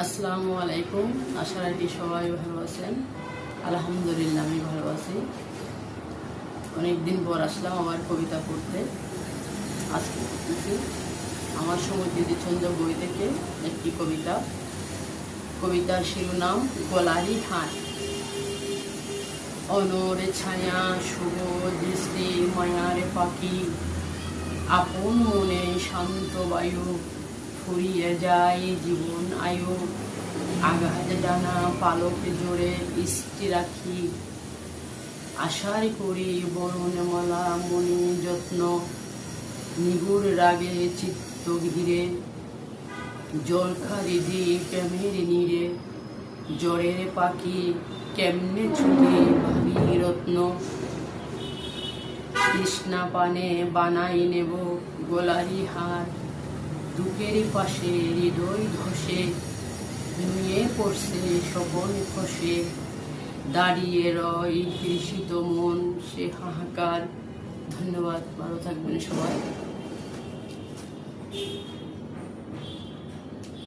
আসসালামু আলাইকুম। আশা রাখি সবাই ভালো আছেন। আলহামদুলিল্লাহ, আমি ভালো আছি। অনেকদিন পর আসলাম আমার কবিতা পড়তে। আজকে আমার সমুদ্রী ছন্দ বই থেকে একটি কবিতা। কবিতার শিরোনাম, গলারি হাট অনরে ছায়া, শুভ দৃষ্টি, মায়ার পাখি। আপন মনে শান্ত বায়ু। ফুরিয়ে যায় জীবন আয়ু আঘাত ডানা, পালকে জোরে ইষ্টি রাখি। আশার করি বরণমালা, মনি যত্ন, নিগুড় রাগে চিত্ত ঘিরে। জল খারিদি প্রেমের নীরে জ্বরের পাখি কেমনে ছুটি ভাবি রত্ন। তৃষ্ণা পানে বানাই নেব গোলারি হার। দুঃখের পাশে, হৃদয় ধসে নুয়ে পড়ছে সবল খসে। দাঁড়িয়ে রয় তৃষিত মন, সে হাহাকার। ধন্যবাদ, ভালো থাকবেন সবাই।